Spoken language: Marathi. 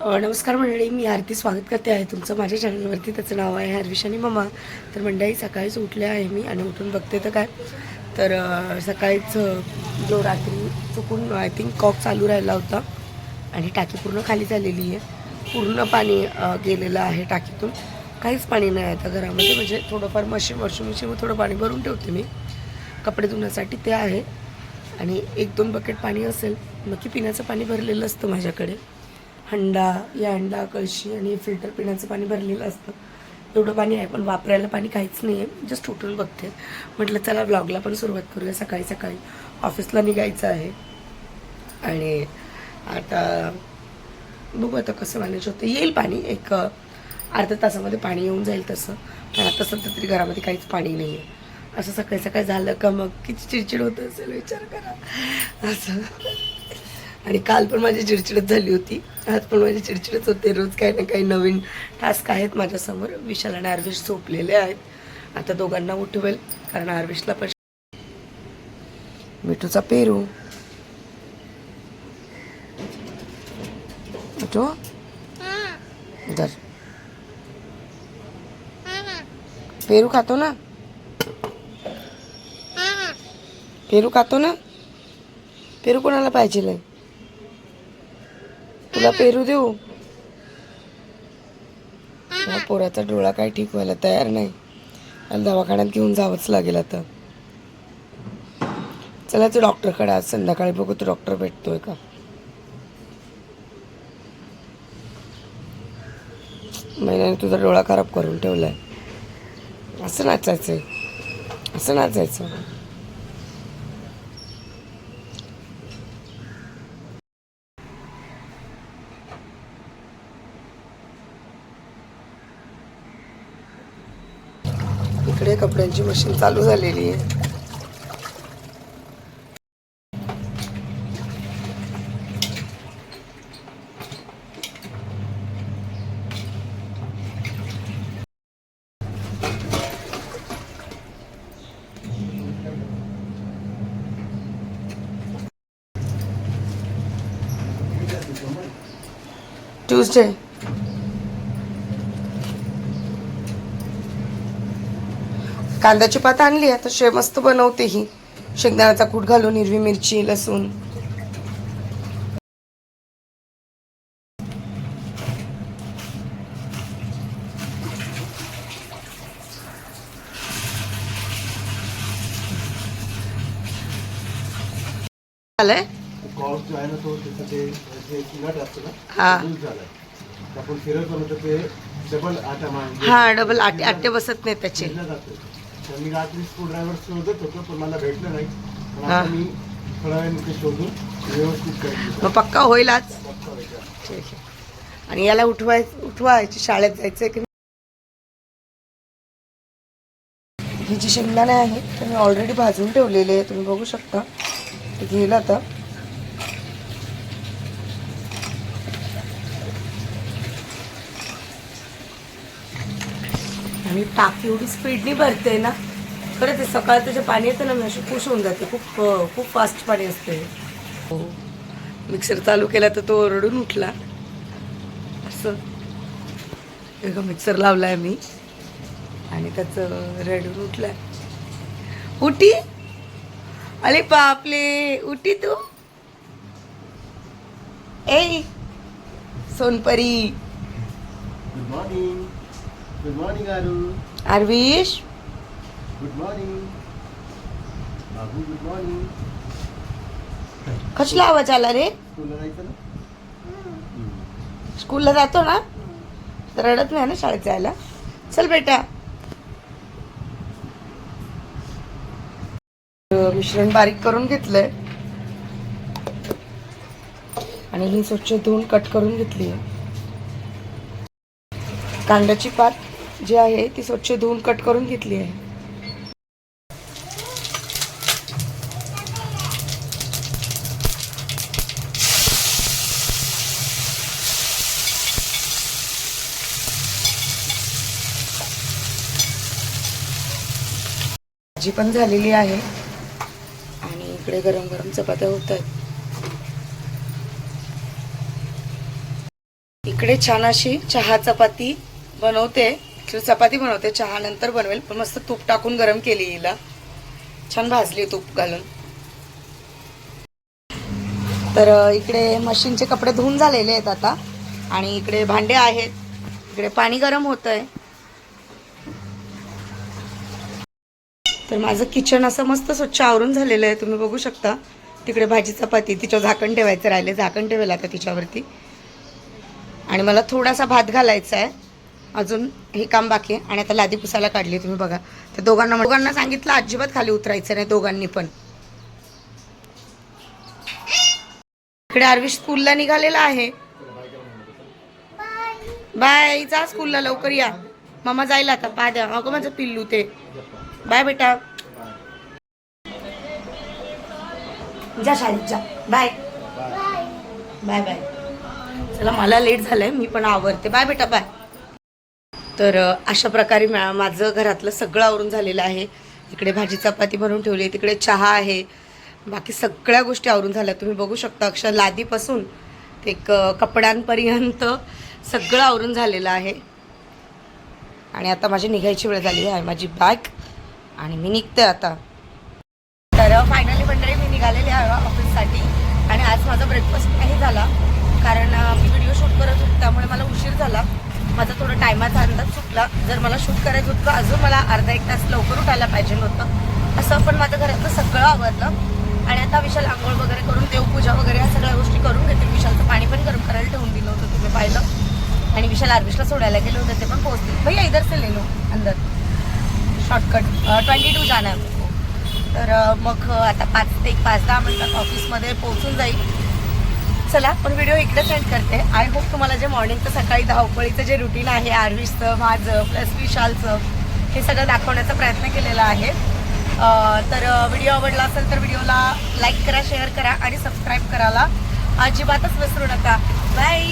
नमस्कार मंडळी मी आरती स्वागत करते आहे तुमचं माझ्या चॅनलवरती. त्याचं नाव आहे हरविशानी आणि मम्मा तर मंडळी सकाळीच उठले आहे मी आणि उठून बघते तर काय. तर सकाळीच जो रात्री चुकून आय थिंक कॉक चालू राहिला होता आणि टाकी पूर्ण खाली झालेली आहे. पूर्ण पाणी गेलेलं आहे टाकीतून. काहीच पाणी नाही आता घरामध्ये. म्हणजे थोडंफार मशीन वॉशिंग मशीन थोडं पाणी भरून ठेवते मी. कपडे धुण्यासाठी ते आहे. आणि एक दोन बकेट पाणी असेल. नक्की पिण्याचं पाणी भरलेलं असतं माझ्याकडे. हंडा या हंडा कळशी आणि फिल्टर पिण्याचं पाणी भरलेलं असतं. एवढं पाणी आहे पण वापरायला पाणी काहीच नाही आहे. जस्ट उठून बघते. म्हटलं चला व्लॉगला पण सुरुवात करूया. सकाळी सकाळी ऑफिसला निघायचं आहे. आणि आता बघू आता कसं मॅनेज होतं. येईल पाणी. एक अर्ध्या तासामध्ये पाणी येऊन जाईल तसं. पण आता सध्या तरी घरामध्ये काहीच पाणी नाही आहे असं सकाळी सकाळी झालं का मग? किती चिडचिड होत असेल विचार करा. असं. आणि काल पण माझी चिडचिडत झाली होती. आज पण माझी चिडचिडच होते. रोज काही ना काही नवीन टास्क आहेत माझ्यासमोर. विशाल आणि आर्विश झोपलेले आहेत. आता दोघांना उठवेल कारण आर्विशला पण मिठूचा पेरू. मिठू? धर पेरू खातो ना? पेरू खातो ना? पेरू कोणाला पाहिजे तुला पेरू देऊ? या पोराचा डोळा काय ठीक व्हायला तयार नाही. आणि दवाखान्यात घेऊन जावंच लागेल आता. चला तू डॉक्टरकडे आज संध्याकाळी बघू तू डॉक्टर भेटतोय का? महिन्याने तुझा डोळा खराब करून ठेवलाय. असं नाचायचंय. असं नाचायचं. इकडे कपड्यांची मशीन चालू आहे. ट्यूजडे कांद्याची पात आणली आता शे मस्त बनवते ही. शेंगदाण्याचा कूट घालून हिरवी मिरची लसूण. हा. डबल आटा हा आटे आटे बसत नाही त्याचे. तर मी रात्री स्क्रू ड्रायव्हर शोधत होतो पण मला भेटलं नाही. पण हा. आता मी थोड्या शोधून व्यवस्थित करेन मग पक्का होईल आज? पक्का. ठीक आहे. आणि याला उठवाय उठवायची शाळेत जायचंय की ही जी शेंगदाणे आहे ते मी ऑलरेडी भाजून ठेवलेले आहे तुम्ही बघू शकता. ते घेईल आता. आणि टाकी एवढी स्पीडनी भरते ना. खरं ते सकाळचं जे पाणी येतं ना मी अशी खुश होऊन जाते. खूप खूप फास्ट पाणी असते हो. मिक्सर चालू केला तर तो रडून उठला. असं. एक मिक्सर लावला आहे मी. आणि त्याचं रडून उठलाय. उठी. अरे बापले उठी तू. ए Sonpari. Good morning good morning Aaru Aarvish good morning बाबू गुड मॉर्निंग कसला आवाज आला रे स्कूलला जायचं ना? स्कूलला जातो ना? तर रडत नाही ना शाळेत जायला? चल बेटा. मिश्रण बारीक करून घेतलंय. आणि ही स्वच्छ धुवून कट करून घेतली कांद्याची पात. जी आहे ती स्वच्छ धुवून कट करून घेतली आहे. भाजी पण झालेली आहे. आणि इकडे गरम गरम चपात्या होत आहेत. इकडे छान अशी चहा चपाती बनवते. Actually चपाती बनवते चहा नंतर बनवेल पण मस्त तूप टाकून गरम केली हिला. छान भाजली तूप घालून. तर इकडे मशीनचे कपडे धुवून झालेले आहेत आता. आणि इकडे भांडे आहेत. इकडे पाणी गरम होत आहे तर माझं किचन असं मस्त स्वच्छ आवरून झालेलं आहे. तुम्ही बघू शकता. तिकडे भाजी चपाती तिच्यावर झाकण ठेवायचं राहिले. झाकण ठेवेल आता तिच्यावरती. आणि मला थोडासा भात घालायचा आहे. अजून हे काम बाकी आहे. आणि आता लादी पुसायला काढली तुम्ही बघा. तर दोघांना दोघांना सांगितलं अजिबात खाली उतरायचं नाही दोघांनी पण. इकडे आरवी स्कूलला निघालेला आहे. बाय जा स्कूलला लवकर या. मामा जाईल आता पा द्या. अगं माझं पिल्लू ते. बाय बेटा. जा शाळेत जा. बाय. Bye bye. चला मला लेट झालंय मी पण आवरते. बाय बेटा बाय. तर अशा प्रकारे मा- माझं घरातलं सगळं आवरून झालेलं आहे. इकडे भाजी चपाती भरून ठेवली आहे तिकडे चहा आहे. बाकी सगळ्या गोष्टी आवरून झाल्या. तुम्ही बघू शकता अक्षर लादीपासून ते क कपड्यांपर्यंत सगळं आवरून झालेलं आहे. आणि आता माझी निघायची वेळ झाली आहे माझी बॅग आणि मी निघते आता. तर फायनली मंडळी मी निघालेले आहे ऑफिससाठी आणि आज माझा ब्रेकफास्ट नाही झाला. कारण मी व्हिडिओ शूट करत होते त्यामुळे मला उशीर झाला. माझा थोडं टायमाचा अंदाज चुकला. जर मला शूट करायचं होतं अजून मला अर्धा एक तास लवकर उठायला पाहिजे होतं. असं पण माझं घरातलं सगळं आवडलं आणि आता विशाल आंघोळ वगैरे करून देवपूजा वगैरे या सगळ्या गोष्टी करून घेतील विशालचं पाणी पण गरम करायला ठेवून दिलं होतं तुम्ही पाहिलं. आणि विशाल आर्विशला सोडायला गेलो होतं ते पण पोहोचतील. भैया इधर से ले लो अंदर. शॉर्टकट ट्वेंटी टू जाणार. तर मग आता पाच ते एक पाच दहा मिनटात ऑफिसमध्ये पोहोचून जाईल. चला पण व्हिडिओ इकडे सेंड करते. आय होप तुम्हाला जे मॉर्निंगचं सकाळी धावपळीचं जे रुटीन आहे आर्विसचं माझं प्लस विशालचं हे सगळं दाखवण्याचा प्रयत्न केलेला आहे. तर व्हिडिओ आवडला असेल तर व्हिडिओला लाईक करा शेअर करा आणि सबस्क्राईब करायला अजिबातच विसरू नका. बाय